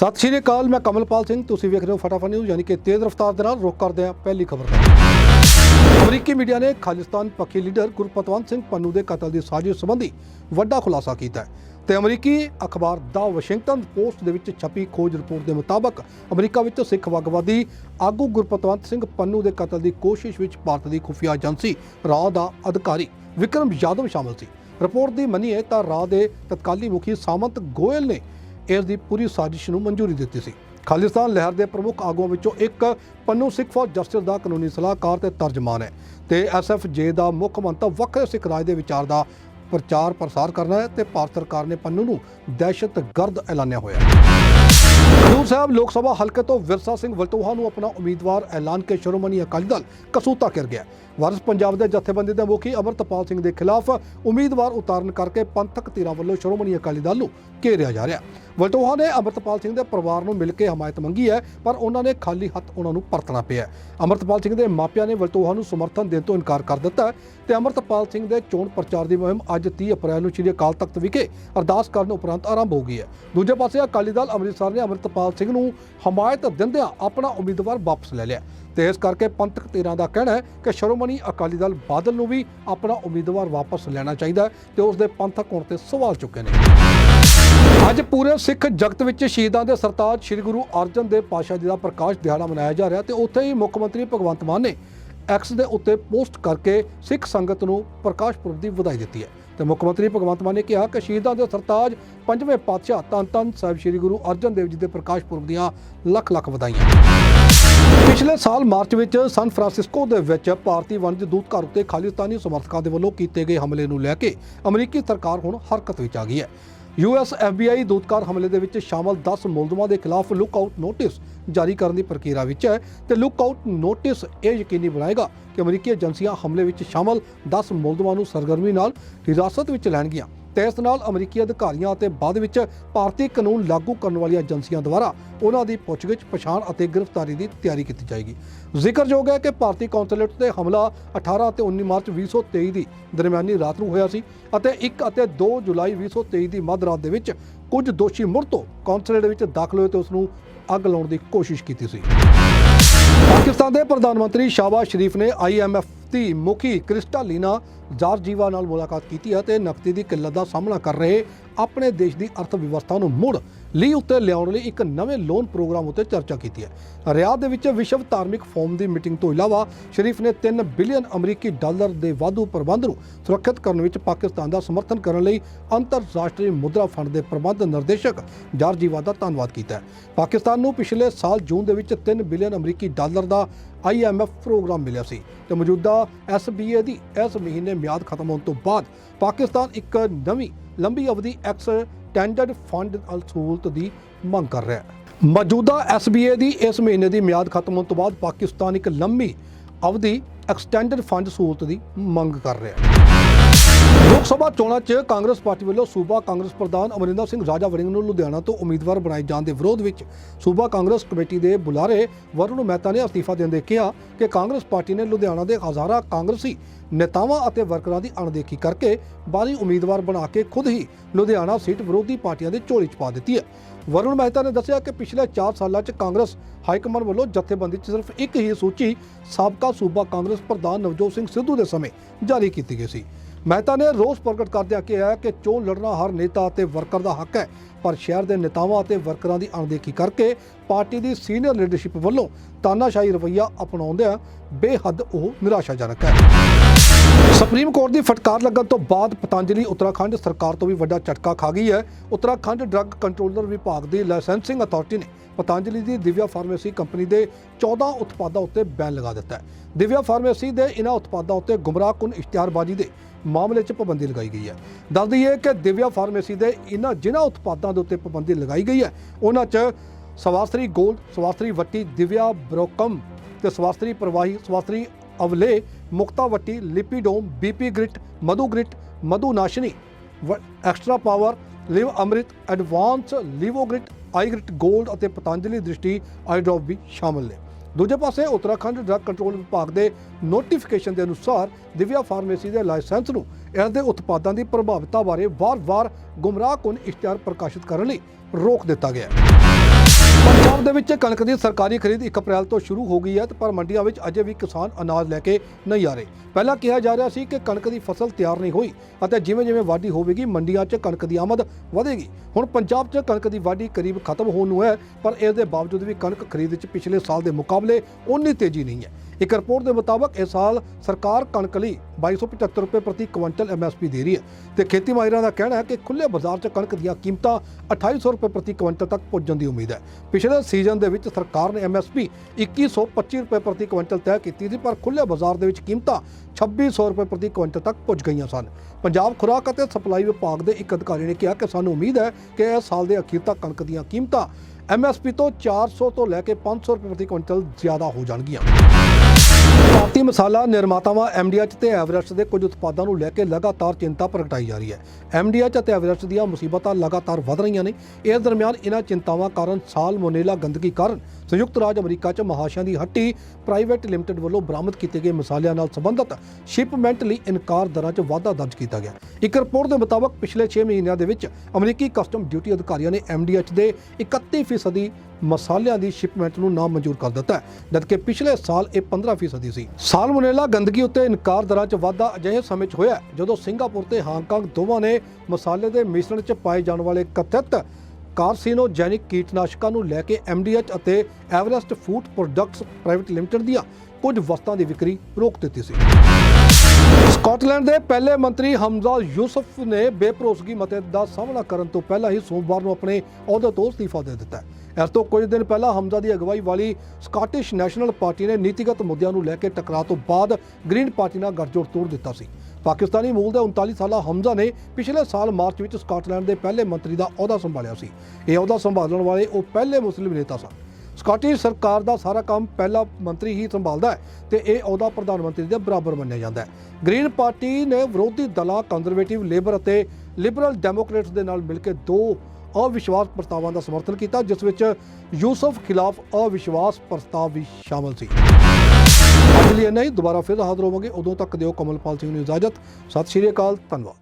ਸਤਿ ਸ਼੍ਰੀ ਅਕਾਲ, ਮੈਂ ਕਮਲਪਾਲ ਸਿੰਘ, ਤੁਸੀਂ ਵੇਖ ਰਹੇ ਹੋ ਫਟਾਫਟ ਨਿਊਜ਼, ਯਾਨੀ ਕਿ ਤੇਜ਼ ਰਫ਼ਤਾਰ ਦੇ ਨਾਲ ਰੁਕ ਕਰਦੇ ਹਾਂ ਪਹਿਲੀ ਖਬਰ ਅਮਰੀਕੀ ਮੀਡੀਆ ਨੇ ਖਾਲਿਸਤਾਨ ਪੱਖੀ ਲੀਡਰ ਗੁਰਪਤਵੰਤ ਸਿੰਘ ਪੰਨੂ ਦੇ ਕਤਲ ਦੀ ਸਾਜ਼ਿਸ਼ ਸੰਬੰਧੀ ਵੱਡਾ ਖੁਲਾਸਾ ਕੀਤਾ ਹੈ। ਤੇ ਅਮਰੀਕੀ ਅਖਬਾਰ ਦਾ ਵਾਸ਼ਿੰਗਟਨ ਪੋਸਟ ਦੇ ਵਿੱਚ ਛਪੀ ਖੋਜ ਰਿਪੋਰਟ ਦੇ ਮੁਤਾਬਕ ਅਮਰੀਕਾ ਵਿੱਚ ਸਿੱਖ ਵਗਵਾਦੀ ਆਗੂ ਗੁਰਪਤਵੰਤ ਸਿੰਘ ਪੰਨੂ ਦੇ ਕਤਲ ਦੀ ਕੋਸ਼ਿਸ਼ ਵਿੱਚ ਭਾਰਤ ਦੀ ਖੁਫੀਆ ਏਜੰਸੀ ਰਾਹ ਦਾ ਅਧਿਕਾਰੀ ਵਿਕਰਮ ਯਾਦਵ ਸ਼ਾਮਲ ਸੀ। ਰਿਪੋਰਟ ਦੀ ਮੰਨੀਏ ਤਾਂ ਰਾਹ ਦੇ ਤਤਕਾਲੀ ਮੁਖੀ ਸਾਮੰਤ ਗੋਇਲ ਨੇ ਇਸ ਦੀ ਪੂਰੀ ਸਾਜ਼ਿਸ਼ ਨੂੰ ਮਨਜ਼ੂਰੀ ਦਿੱਤੀ ਸੀ। ਖਾਲਿਸਤਾਨ ਲਹਿਰ ਦੇ ਪ੍ਰਮੁੱਖ ਆਗੂਆਂ ਵਿੱਚੋਂ ਇੱਕ ਪੰਨੂ ਸਿੱਖ ਫੌਜ ਜਸਟਿਸ ਦਾ ਕਾਨੂੰਨੀ ਸਲਾਹਕਾਰ ਤੇ ਤਰਜਮਾਨ ਹੈ ਤੇ ਐਸਐਫਜੇ ਦਾ ਮੁੱਖ ਮੰਤਵ ਵੱਖਰੇ ਸਿੱਖ ਰਾਜ ਦੇ ਵਿਚਾਰ ਦਾ ਪ੍ਰਚਾਰ ਪ੍ਰਸਾਰ ਕਰਨਾ ਹੈ ਤੇ ਭਾਰਤ ਸਰਕਾਰ ਨੇ ਪੰਨੂ ਨੂੰ ਦਹਿਸ਼ਤਗਰਦ ਐਲਾਨਿਆ ਹੋਇਆ ਹਜ਼ੂਰ ਸਾਹਿਬ ਲੋਕ ਸਭਾ ਹਲਕੇ ਤੋਂ ਵਿਰਸਾ ਸਿੰਘ ਵਲਟੋਹਾ ਨੂੰ ਆਪਣਾ ਉਮੀਦਵਾਰ ਐਲਾਨ ਕੇ ਸ਼੍ਰੋਮਣੀ ਅਕਾਲੀ ਦਲ ਕਸੂਤਾ ਕਰ ਗਿਆ ਵਾਰਿਸ ਪੰਜਾਬ ਦੇ ਜਥੇਬੰਦੀ ਦੇ ਮੁਖੀ ਅਮਰਤਪਾਲ ਸਿੰਘ ਦੇ ਖਿਲਾਫ ਉਮੀਦਵਾਰ ਉਤਾਰਨ ਕਰਕੇ ਪੰਥਕ ਧਿਰਾਂ ਵੱਲੋਂ ਸ਼੍ਰੋਮਣੀ ਅਕਾਲੀ ਦਲ ਨੂੰ ਘੇਰਿਆ ਜਾ ਰਿਹਾ ਵਲਟੋਹਾ ਨੇ ਅਮਰਤਪਾਲ ਸਿੰਘ ਦੇ ਪਰਿਵਾਰ ਨੂੰ ਮਿਲ ਕੇ ਹਮਾਇਤ ਮੰਗੀ ਹੈ, ਪਰ ਉਹਨਾਂ ਨੇ ਖਾਲੀ ਹੱਥ ਉਹਨਾਂ ਨੂੰ ਪਰਤਣਾ ਪਿਆ ਹੈ। ਅਮਰਤਪਾਲ ਸਿੰਘ ਦੇ ਮਾਪਿਆਂ ਨੇ ਵਲਟੋਹਾ ਨੂੰ ਸਮਰਥਨ ਦੇਣ ਤੋਂ ਇਨਕਾਰ ਕਰ ਦਿੱਤਾ ਹੈ ਤੇ ਅਮਰਤਪਾਲ ਸਿੰਘ ਦੇ ਚੋਣ ਪ੍ਰਚਾਰ ਦੀ ਮੁਹਿੰਮ ਅੱਜ 30 ਅਪ੍ਰੈਲ ਨੂੰ ਸ਼੍ਰੀ ਅਕਾਲ ਤਖਤ ਵਿਖੇ ਅਰਦਾਸ ਕਰਨ ਉਪਰੰਤ ਆਰੰਭ ਹੋ ਗਈ ਹੈ। ਦੂਜੇ ਪਾਸੇ ਅਕਾਲੀ ਦਲ ਅੰਮ੍ਰਿਤਸਰ ਨੇ ਅਮਰਤਪਾਲ ਸਿੰਘ ਨੂੰ ਹਮਾਇਤ ਦਿੰਦਿਆਂ ਆਪਣਾ ਉਮੀਦਵਾਰ ਵਾਪਸ ਲੈ ਲਿਆ ਤੇ ਇਸ ਕਰਕੇ ਪੰਥਕ ਧਿਰਾਂ ਦਾ ਕਹਿਣਾ ਹੈ ਕਿ ਸ਼੍ਰੋਮਣੀ ਅਕਾਲੀ ਦਲ ਬਾਦਲ ਨੂੰ ਵੀ ਆਪਣਾ ਉਮੀਦਵਾਰ ਵਾਪਸ ਲੈਣਾ ਚਾਹੀਦਾ ਹੈ ਤੇ ਉਸ ਦੇ ਪੰਥਕ ਹੋਣ ਤੇ ਸਵਾਲ ਚੁੱਕੇ ਨੇ। ਅੱਜ ਪੂਰੇ ਸਿੱਖ ਜਗਤ ਵਿੱਚ ਸ਼ਹੀਦਾਂ ਦੇ ਸਰਤਾਜ ਸ੍ਰੀ ਗੁਰੂ ਅਰਜਨ ਦੇਵ ਪਾਤਸ਼ਾਹ ਜੀ ਦਾ ਪ੍ਰਕਾਸ਼ ਦਿਹਾੜਾ ਮਨਾਇਆ ਜਾ ਰਿਹਾ ਤੇ ਉੱਥੇ ਹੀ ਮੁੱਖ ਮੰਤਰੀ ਭਗਵੰਤ ਮਾਨ ਨੇ ਐਕਸ ਦੇ ਉੱਤੇ ਪੋਸਟ ਕਰਕੇ ਸਿੱਖ ਸੰਗਤ ਨੂੰ ਪ੍ਰਕਾਸ਼ ਪੁਰਬ ਦੀ ਵਧਾਈ ਦਿੱਤੀ ਹੈ। ਤੇ ਮੁੱਖ ਮੰਤਰੀ ਭਗਵੰਤ ਮਾਨ ਨੇ ਕਿਹਾ ਕਿ ਸ਼ਹੀਦਾਂ ਦੇ ਸਰਤਾਜ ਪੰਜਵੇਂ ਪਾਤਸ਼ਾਹ ਧੰਨ ਧੰਨ ਸਾਹਿਬ ਸ੍ਰੀ ਗੁਰੂ ਅਰਜਨ ਦੇਵ ਜੀ ਦੇ ਪ੍ਰਕਾਸ਼ ਪੁਰਬ ਦੀਆਂ ਲੱਖ ਲੱਖ ਵਧਾਈਆਂ। ਪਿਛਲੇ ਸਾਲ ਮਾਰਚ ਵਿੱਚ ਸਨ ਫਰਾਂਸਿਸਕੋ ਦੇ ਵਿੱਚ ਭਾਰਤੀ ਵਣਜ ਦੂਤ ਘਰ ਉੱਤੇ ਖਾਲਿਸਤਾਨੀ ਸਮਰਥਕਾਂ ਦੇ ਵੱਲੋਂ ਕੀਤੇ ਗਏ ਹਮਲੇ ਨੂੰ ਲੈ ਕੇ ਅਮਰੀਕੀ ਸਰਕਾਰ ਹੁਣ ਹਰਕਤ ਵਿੱਚ ਆ ਗਈ ਹੈ। ਯੂਐਸ ਐਫਬੀਆਈ ਦੂਤਕਾਰ ਹਮਲੇ ਦੇ ਵਿੱਚ ਸ਼ਾਮਲ 10 ਮੁਲਜ਼ਮਾਂ ਦੇ ਖਿਲਾਫ ਲੁੱਕਆਊਟ ਨੋਟਿਸ ਜਾਰੀ ਕਰਨ ਦੀ ਪ੍ਰਕਿਰਿਆ ਵਿੱਚ ਹੈ ਤੇ ਲੁੱਕ ਆਊਟ ਨੋਟਿਸ ਇਹ ਯਕੀਨੀ ਬਣਾਏਗਾ ਕਿ ਅਮਰੀਕੀ ਏਜੰਸੀਆਂ ਹਮਲੇ ਵਿੱਚ ਸ਼ਾਮਲ 10 ਮੁਲਜ਼ਮਾਂ ਨੂੰ ਸਰਗਰਮੀ ਨਾਲ ਹਿਰਾਸਤ ਵਿੱਚ ਲੈਣਗੀਆਂ। ਤੇ ਇਸ ਨਾਲ ਅਮਰੀਕੀ ਅਧਿਕਾਰੀਆਂ ਅਤੇ ਬਾਅਦ ਵਿੱਚ ਭਾਰਤੀ ਕਾਨੂੰਨ ਲਾਗੂ ਕਰਨ ਵਾਲੀਆਂ ਏਜੰਸੀਆਂ ਦੁਆਰਾ ਉਹਨਾਂ ਦੀ ਪੁੱਛਗਿੱਛ, ਪਛਾਣ ਅਤੇ ਗ੍ਰਿਫਤਾਰੀ ਦੀ ਤਿਆਰੀ ਕੀਤੀ ਜਾਏਗੀ। ਜ਼ਿਕਰਯੋਗ ਹੈ ਕਿ ਭਾਰਤੀ ਕੌਂਸੂਲੇਟ ਤੇ ਹਮਲਾ 18 ਅਤੇ 19 ਮਾਰਚ 2023 ਦੀ ਦਰਮਿਆਨੀ ਰਾਤ ਨੂੰ ਹੋਇਆ ਸੀ ਅਤੇ 1 ਅਤੇ 2 ਜੁਲਾਈ 2023 ਦੀ ਮੱਧ ਰਾਤ ਦੇ ਵਿੱਚ ਕੁਝ ਦੋਸ਼ੀ ਮੁੜ ਤੋਂ ਕੌਂਸੂਲੇਟ ਵਿੱਚ ਦਾਖਲ ਹੋਏ ਤੇ ਉਸ ਨੂੰ ਅੱਗ ਲਾਉਣ ਦੀ ਕੋਸ਼ਿਸ਼ ਕੀਤੀ ਸੀ। ਪਾਕਿਸਤਾਨ ਦੇ ਪ੍ਰਧਾਨ ਮੰਤਰੀ ਸ਼ਾਹਬਾਜ਼ ਸ਼ਰੀਫ ਨੇ ਆਈਐਮਐਫ ਦੀ ਮੁਖੀ ਕ੍ਰਿਸਟਾਲੀਨਾ ਜਾਰਜੀਵਾ ਨਾਲ ਮੁਲਾਕਾਤ ਕੀਤੀ ਹੈ ਤੇ ਨਕਦੀ ਦੀ ਕਿੱਲਤ ਦਾ ਸਾਹਮਣਾ ਕਰ ਰਹੇ ਆਪਣੇ ਦੇਸ਼ ਦੀ ਅਰਥ ਵਿਵਸਥਾ ਨੂੰ ਮੁੜ ਲੀ ਉੱਤੇ ਲਿਆਉਣ ਲਈ ਇੱਕ ਨਵੇਂ ਲੋਨ ਪ੍ਰੋਗਰਾਮ ਉੱਤੇ ਚਰਚਾ ਕੀਤੀ ਹੈ। ਰਿਆਦ ਦੇ ਵਿੱਚ ਵਿਸ਼ਵ ਧਾਰਮਿਕ ਫੋਰਮ ਦੀ ਮੀਟਿੰਗ ਤੋਂ ਇਲਾਵਾ ਸ਼ਰੀਫ ਨੇ 3 ਬਿਲੀਅਨ ਅਮਰੀਕੀ ਡਾਲਰ ਦੇ ਵਾਧੂ ਪ੍ਰਬੰਧ ਨੂੰ ਸੁਰੱਖਿਅਤ ਕਰਨ ਵਿੱਚ ਪਾਕਿਸਤਾਨ ਦਾ ਸਮਰਥਨ ਕਰਨ ਲਈ ਅੰਤਰਰਾਸ਼ਟਰੀ ਮੁਦਰਾ ਫੰਡ ਦੇ ਪ੍ਰਬੰਧ ਨਿਰਦੇਸ਼ਕ ਜਾਰਜੀਵਾ ਦਾ ਧੰਨਵਾਦ ਕੀਤਾ ਹੈ। ਪਾਕਿਸਤਾਨ ਨੂੰ ਪਿਛਲੇ ਸਾਲ ਜੂਨ ਦੇ ਵਿੱਚ 3 ਬਿਲੀਅਨ ਅਮਰੀਕੀ ਡਾਲਰ ਦਾ ਆਈਐਮਐਫ ਪ੍ਰੋਗਰਾਮ ਮਿਲਿਆ ਸੀ ਤੇ ਮੌਜੂਦਾ ਐਸਬੀਏ ਦੀ ਇਸ ਮਹੀਨੇ ਮਿਆਦ ਖਤਮ ਹੋਣ ਤੋਂ ਬਾਅਦ ਪਾਕਿਸਤਾਨ ਇੱਕ ਨਵੀਂ ਲੰਬੀ ਅਵਧੀ ਐਕਸਟੈਂਡਡ ਫੰਡ ਸਹੂਲਤ ਦੀ ਮੰਗ ਕਰ ਰਿਹਾ ਹੈ। ਮੌਜੂਦਾ ਐਸਬੀਏ ਦੀ ਇਸ ਮਹੀਨੇ ਦੀ ਮਿਆਦ ਖਤਮ ਹੋਣ ਤੋਂ ਬਾਅਦ ਪਾਕਿਸਤਾਨ ਇੱਕ ਲੰਮੀ ਅਵਧੀ ਐਕਸਟੈਂਡਡ ਫੰਡ ਸਹੂਲਤ ਦੀ ਮੰਗ ਕਰ ਰਿਹਾ ਹੈ। ਲੋਕ ਸਭਾ ਚੋਣਾਂ 'ਚ ਕਾਂਗਰਸ ਪਾਰਟੀ ਵੱਲੋਂ ਸੂਬਾ ਕਾਂਗਰਸ ਪ੍ਰਧਾਨ ਅਮਰਿੰਦਰ ਸਿੰਘ ਰਾਜਾ ਵੜਿੰਗ ਨੂੰ ਲੁਧਿਆਣਾ ਤੋਂ ਉਮੀਦਵਾਰ ਬਣਾਏ ਜਾਣ ਦੇ ਵਿਰੋਧ ਵਿੱਚ ਸੂਬਾ ਕਾਂਗਰਸ ਕਮੇਟੀ ਦੇ ਬੁਲਾਰੇ ਵਰੁਣ ਮਹਿਤਾ ਨੇ ਅਸਤੀਫਾ ਦੇਣ ਕਿਹਾ ਕਿ ਕਾਂਗਰਸ ਪਾਰਟੀ ਨੇ ਲੁਧਿਆਣਾ ਦੇ ਹਜ਼ਾਰਾਂ ਕਾਂਗਰਸੀ ਨੇਤਾਵਾਂ ਅਤੇ ਵਰਕਰਾਂ ਦੀ ਅਣਦੇਖੀ ਕਰਕੇ ਬਾਹਰੀ ਉਮੀਦਵਾਰ ਬਣਾ ਕੇ ਖੁਦ ਹੀ ਲੁਧਿਆਣਾ ਸੀਟ ਵਿਰੋਧੀ ਪਾਰਟੀਆਂ ਦੇ ਝੋਲੀ 'ਚ ਪਾ ਦਿੱਤੀ ਹੈ। ਵਰੁਣ ਮਹਿਤਾ ਨੇ ਦੱਸਿਆ ਕਿ ਪਿਛਲੇ 4 ਸਾਲਾਂ 'ਚ ਕਾਂਗਰਸ ਹਾਈਕਮਾਂਡ ਵੱਲੋਂ ਜਥੇਬੰਦੀ 'ਚ ਸਿਰਫ ਇੱਕ ਹੀ ਸੂਚੀ ਸਾਬਕਾ ਸੂਬਾ ਕਾਂਗਰਸ ਪ੍ਰਧਾਨ ਨਵਜੋਤ ਸਿੰਘ ਸਿੱਧੂ ਦੇ ਸਮੇਂ ਜਾਰੀ ਕੀਤੀ ਗਈ ਸੀ। ਮਹਿਤਾ ਨੇ ਰੋਸ ਪ੍ਰਗਟ ਕਰਦਿਆਂ ਕਿਹਾ ਕਿ ਚੋਣ ਲੜਨਾ ਹਰ ਨੇਤਾ ਅਤੇ ਵਰਕਰ ਦਾ ਹੱਕ ਹੈ, ਪਰ ਸ਼ਹਿਰ ਦੇ ਨੇਤਾਵਾਂ ਅਤੇ ਵਰਕਰਾਂ ਦੀ ਅਣਦੇਖੀ ਕਰਕੇ ਪਾਰਟੀ ਦੀ ਸੀਨੀਅਰ ਲੀਡਰਸ਼ਿਪ ਵੱਲੋਂ ਤਾਨਾਸ਼ਾਹੀ ਰਵੱਈਆ ਅਪਣਾਉਂਦਿਆਂ ਬੇਹੱਦ ਉਹ ਨਿਰਾਸ਼ਾਜਨਕ ਹੈ। ਸੁਪਰੀਮ ਕੋਰਟ ਦੀ ਫਟਕਾਰ ਲੱਗਣ ਤੋਂ ਬਾਅਦ ਪਤੰਜਲੀ ਉੱਤਰਾਖੰਡ ਸਰਕਾਰ ਤੋਂ ਵੀ ਵੱਡਾ ਝਟਕਾ ਖਾ ਗਈ ਹੈ। ਉੱਤਰਾਖੰਡ ਡਰੱਗ ਕੰਟਰੋਲਰ ਵਿਭਾਗ ਦੀ ਲਾਇਸੈਂਸਿੰਗ ਅਥਾਰਟੀ ਨੇ ਪਤੰਜਲੀ ਦੀ ਦਿਵਿਆ ਫਾਰਮੇਸੀ ਕੰਪਨੀ ਦੇ 14 ਉਤਪਾਦਾਂ ਉੱਤੇ ਬੈਨ ਲਗਾ ਦਿੱਤਾ ਹੈ। ਦਿਵਿਆ ਫਾਰਮੇਸੀ ਦੇ ਇਹਨਾਂ ਉਤਪਾਦਾਂ ਉੱਤੇ ਗੁੰਮਰਾਹਕੁਨ ਇਸ਼ਤਿਹਾਰਬਾਜ਼ੀ ਦੇ ਮਾਮਲੇ 'ਚ ਪਾਬੰਦੀ ਲਗਾਈ ਗਈ ਹੈ। ਦੱਸ ਦਈਏ ਕਿ ਦਿਵਿਆ ਫਾਰਮੇਸੀ ਦੇ ਇਹਨਾਂ ਜਿਨ੍ਹਾਂ ਉਤਪਾਦਾਂ ਦੇ ਉੱਤੇ ਪਾਬੰਦੀ ਲਗਾਈ ਗਈ ਹੈ ਉਹਨਾਂ 'ਚ ਸਵਾਸਤਰੀ ਗੋਲਡ, ਸਵਾਸਤਰੀ ਵੱਟੀ, ਦਿਵਿਆ ਬ੍ਰੋਕਮ ਤੇ Swasari Pravahi, Swasari Avaleh, Mukta vati, Lipidom BP Grit, Madhu Grit ਮਧੂ ਨਾਸ਼ਨੀ ਵ- extra power, Livamrit, advance Livogrit, Eyegrit 골ਡ ਅਤੇ ਪਤੰਜਲੀ ਦ੍ਰਿਸ਼ਟੀ ਆਈ ਡ੍ਰੌਪ ਵੀ ਸ਼ਾਮਲ ਨੇ। ਦੂਜੇ ਪਾਸੇ ਉੱਤਰਾਖੰਡ ਡਰੱਗ ਕੰਟਰੋਲ ਵਿਭਾਗ ਦੇ ਨੋਟੀਫਿਕੇਸ਼ਨ ਦੇ ਅਨੁਸਾਰ ਦਿਵਿਆ ਫਾਰਮੇਸੀ ਦੇ ਲਾਇਸੈਂਸ ਨੂੰ ਇਸ ਦੇ ਉਤਪਾਦਾਂ ਦੀ ਪ੍ਰਭਾਵਿਤਾ ਬਾਰੇ ਵਾਰ-ਵਾਰ ਗੁੰਮਰਾਹਕੁਨ ਇਸ਼ਤਿਹਾਰ ਪ੍ਰਕਾਸ਼ਿਤ ਕਰਨ ਲਈ ਰੋਕ ਦਿੱਤਾ ਗਿਆ ਹੈ। ਪੰਜਾਬ ਦੇ ਵਿੱਚ ਕਣਕ ਦੀ ਸਰਕਾਰੀ ਖਰੀਦ 1 ਅਪ੍ਰੈਲ ਤੋਂ ਸ਼ੁਰੂ ਹੋ ਗਈ ਹੈ ਪਰ ਮੰਡੀਆਂ ਵਿੱਚ ਅਜੇ ਵੀ ਕਿਸਾਨ ਅਨਾਜ ਲੈ ਕੇ ਨਹੀਂ ਆ ਰਹੇ। ਪਹਿਲਾਂ ਕਿਹਾ ਜਾ ਰਿਹਾ ਸੀ ਕਿ ਕਣਕ ਦੀ ਫਸਲ ਤਿਆਰ ਨਹੀਂ ਹੋਈ ਅਤੇ ਜਿਵੇਂ ਜਿਵੇਂ ਵਾਢੀ ਹੋਵੇਗੀ, ਮੰਡੀਆਂ 'ਚ ਕਣਕ ਦੀ ਆਮਦ ਵਧੇਗੀ। ਹੁਣ ਪੰਜਾਬ 'ਚ ਕਣਕ ਦੀ ਵਾਢੀ ਕਰੀਬ ਖਤਮ ਹੋਣ ਨੂੰ ਹੈ, ਪਰ ਇਸ ਦੇ ਬਾਵਜੂਦ ਵੀ ਕਣਕ ਖਰੀਦ 'ਚ ਪਿਛਲੇ ਸਾਲ ਦੇ ਮੁਕਾਬਲੇ ਉਨੀ ਤੇਜ਼ੀ ਨਹੀਂ ਹੈ। ਇੱਕ ਰਿਪੋਰਟ ਦੇ ਮੁਤਾਬਕ ਇਸ ਸਾਲ ਸਰਕਾਰ ਕਣਕ ਲਈ 2275 ਰੁਪਏ ਪ੍ਰਤੀ ਕੁਇੰਟਲ ਐਮਐਸਪੀ ਦੇ ਰਹੀ ਹੈ ਤੇ ਖੇਤੀ ਮਾਹਿਰਾਂ ਦਾ ਕਹਿਣਾ ਹੈ ਕਿ ਖੁੱਲੇ ਬਾਜ਼ਾਰ 'ਚ ਕਣਕ ਦੀਆਂ ਕੀਮਤਾਂ 2800 ਰੁਪਏ ਪ੍ਰਤੀ ਕੁਇੰਟਲ ਤੱਕ ਪਹੁੰਚਣ ਦੀ ਉਮੀਦ ਹੈ। ਪਿਛਲੇ ਸੀਜ਼ਨ ਦੇ ਵਿੱਚ ਸਰਕਾਰ ਨੇ ਐਮਐਸਪੀ 2125 ਰੁਪਏ ਪ੍ਰਤੀ ਕੁਇੰਟਲ ਤੈਅ ਕੀਤੀ ਸੀ, ਪਰ ਖੁੱਲੇ ਬਾਜ਼ਾਰ ਦੇ ਵਿੱਚ ਕੀਮਤਾਂ 2600 ਰੁਪਏ ਪ੍ਰਤੀ ਕੁਇੰਟਲ ਤੱਕ ਪਹੁੰਚ ਗਈਆਂ ਸਨ। ਪੰਜਾਬ ਖੁਰਾਕ ਅਤੇ ਸਪਲਾਈ ਵਿਭਾਗ ਦੇ ਇੱਕ ਅਧਿਕਾਰੀ ਨੇ ਕਿਹਾ ਕਿ ਸਾਨੂੰ ਉਮੀਦ ਹੈ ਕਿ ਇਸ ਸਾਲ ਦੇ ਅਖੀਰ ਤੱਕ ਕਣਕ ਦੀਆਂ ਕੀਮਤਾਂ ਐਮਐਸਪੀ ਤੋਂ 400 ਤੋਂ ਲੈ ਕੇ 500 ਰੁਪਏ ਪ੍ਰਤੀ ਕੁਇੰਟਲ ਜ਼ਿਆਦਾ ਹੋ ਜਾਣਗੀਆਂ। ਭਾਰਤੀ ਮਸਾਲਾ ਨਿਰਮਾਤਾਵਾਂ ਐਮਡੀਐਚ ਤੇ ਐਵਰੈਸਟ ਦੇ ਕੁਝ ਉਤਪਾਦਾਂ ਨੂੰ ਲੈ ਕੇ ਲਗਾਤਾਰ ਚਿੰਤਾ ਪ੍ਰਗਟਾਈ ਜਾ ਰਹੀ ਹੈ। ਐਮਡੀਐਚ ਅਤੇ ਐਵਰੈਸਟ ਦੀਆਂ ਮੁਸੀਬਤਾਂ ਲਗਾਤਾਰ ਵਧ ਰਹੀਆਂ ਨੇ। ਇਸ ਦਰਮਿਆਨ ਇਹਨਾਂ ਚਿੰਤਾਵਾਂ ਕਾਰਨ ਸਾਲਮੋਨੇਲਾ ਗੰਦਗੀ ਕਾਰਨ ਸੰਯੁਕਤ ਰਾਜ ਅਮਰੀਕਾ 'ਚ ਮਹਾਸ਼ਿਆਂ ਦੀ ਹੱਟੀ ਪ੍ਰਾਈਵੇਟ ਲਿਮਟਿਡ ਵੱਲੋਂ ਬਰਾਮਦ ਕੀਤੇ ਗਏ ਮਸਾਲਿਆਂ ਨਾਲ ਸੰਬੰਧਿਤ ਸ਼ਿਪਮੈਂਟ ਲਈ ਇਨਕਾਰ ਦਰਾਂ 'ਚ ਵਾਧਾ ਦਰਜ ਕੀਤਾ ਗਿਆ। ਇੱਕ ਰਿਪੋਰਟ ਦੇ ਮੁਤਾਬਕ ਪਿਛਲੇ 6 ਮਹੀਨਿਆਂ ਦੇ ਵਿੱਚ ਅਮਰੀਕੀ ਕਸਟਮ ਡਿਊਟੀ ਅਧਿਕਾਰੀਆਂ ਨੇ ਐਮਡੀਐਚ ਦੇ 31% ਮਸਾਲਿਆਂ ਦੀ ਸ਼ਿਪਮੈਂਟ ਨੂੰ ਨਾ ਮਨਜ਼ੂਰ ਕਰ ਦਿੱਤਾ ਹੈ। ਜਦਕਿ ਪਿਛਲੇ ਸਾਲ ਇਹ 15% ਸੀ। ਸਾਲਮੋਨੇਲਾ ਗੰਦਗੀ ਉੱਤੇ ਇਨਕਾਰ ਦਰਾਂ 'ਚ ਵਾਧਾ ਅਜਿਹੇ ਸਮੇਂ 'ਚ ਹੋਇਆ ਜਦੋਂ ਸਿੰਗਾਪੁਰ ਤੇ ਹਾਂਗਕਾਂਗ ਦੋਵਾਂ ਨੇ ਮਸਾਲੇ ਦੇ ਮਿਸ਼ਰਣ 'ਚ ਪਾਏ ਜਾਣ ਵਾਲੇ ਕਥਿਤ ਕਾਰਸੀਨੋਜੈਨਿਕ ਕੀਟਨਾਸ਼ਕਾਂ ਨੂੰ ਲੈ ਕੇ ਐਮਡੀਐਚ ਅਤੇ Everest food products private limited ਦੀਆਂ ਕੁਝ ਵਸਤਾਂ ਦੀ ਵਿਕਰੀ ਰੋਕ ਦਿੱਤੀ ਸੀ। ਸਕਾਟਲੈਂਡ ਦੇ ਪਹਿਲੇ ਮੰਤਰੀ ਹਮਜ਼ਾ ਯੂਸਫ ਨੇ ਬੇਭਰੋਸਗੀ ਮਤੇ ਦਾ ਸਾਹਮਣਾ ਕਰਨ ਤੋਂ ਪਹਿਲਾਂ ਹੀ ਸੋਮਵਾਰ ਨੂੰ ਆਪਣੇ ਅਹੁਦੇ ਤੋਂ ਅਸਤੀਫਾ ਦੇ ਦਿੱਤਾ ਹੈ। ਇਸ ਤੋਂ ਕੁਝ ਦਿਨ ਪਹਿਲਾਂ ਹਮਜ਼ਾ ਦੀ ਅਗਵਾਈ ਵਾਲੀ ਸਕਾਟਿਸ਼ ਨੈਸ਼ਨਲ ਪਾਰਟੀ ਨੇ ਨੀਤੀਗਤ ਮੁੱਦਿਆਂ ਨੂੰ ਲੈ ਕੇ ਟਕਰਾਅ ਤੋਂ ਬਾਅਦ ਗ੍ਰੀਨ ਪਾਰਟੀ ਨਾਲ ਗੱਠਜੋੜ ਤੋੜ ਦਿੱਤਾ ਸੀ। ਪਾਕਿਸਤਾਨੀ ਮੂਲ ਦੇ 39 ਸਾਲਾ ਹਮਜ਼ਾ ਨੇ ਪਿਛਲੇ ਸਾਲ ਮਾਰਚ ਵਿੱਚ ਸਕਾਟਲੈਂਡ ਦੇ ਪਹਿਲੇ ਮੰਤਰੀ ਦਾ ਅਹੁਦਾ ਸੰਭਾਲਿਆ ਸੀ। ਇਹ ਅਹੁਦਾ ਸੰਭਾਲਣ ਵਾਲੇ ਉਹ ਪਹਿਲੇ ਮੁਸਲਿਮ ਨੇਤਾ ਸਨ। ਸਕਾਟਿਸ਼ ਸਰਕਾਰ ਦਾ ਸਾਰਾ ਕੰਮ ਪਹਿਲਾ ਮੰਤਰੀ ਹੀ ਸੰਭਾਲਦਾ ਹੈ ਤੇ ਇਹ ਅਹੁਦਾ ਪ੍ਰਧਾਨ ਮੰਤਰੀ ਦੇ ਬਰਾਬਰ ਮੰਨਿਆ ਜਾਂਦਾ ਹੈ। ਗ੍ਰੀਨ ਪਾਰਟੀ ਨੇ ਵਿਰੋਧੀ ਦਲਾਂ ਕੰਜ਼ਰਵੇਟਿਵ ਲੇਬਰ ਅਤੇ ਲਿਬਰਲ ਡੈਮੋਕ੍ਰੇਟਸ ਦੇ ਨਾਲ ਮਿਲ ਕੇ ਦੋ ਅਵਿਸ਼ਵਾਸ ਪ੍ਰਸਤਾਵਾਂ ਦਾ ਸਮਰਥਨ ਕੀਤਾ, ਜਿਸ ਵਿੱਚ ਯੂਸਫ ਖਿਲਾਫ ਅਵਿਸ਼ਵਾਸ ਪ੍ਰਸਤਾਵ ਵੀ ਸ਼ਾਮਲ ਸੀ। ਅੱਜ ਲਈ ਇੰਨਾ ਦੁਬਾਰਾ ਫਿਰ ਹਾਜ਼ਰ ਹੋਵਾਂਗੇ। ਉਦੋਂ ਤੱਕ ਦਿਓ ਕਮਲਪਾਲ ਸਿੰਘ ਨੂੰ ਇਜਾਜ਼ਤ। ਸਤਿ ਸ਼੍ਰੀ ਅਕਾਲ, ਧੰਨਵਾਦ।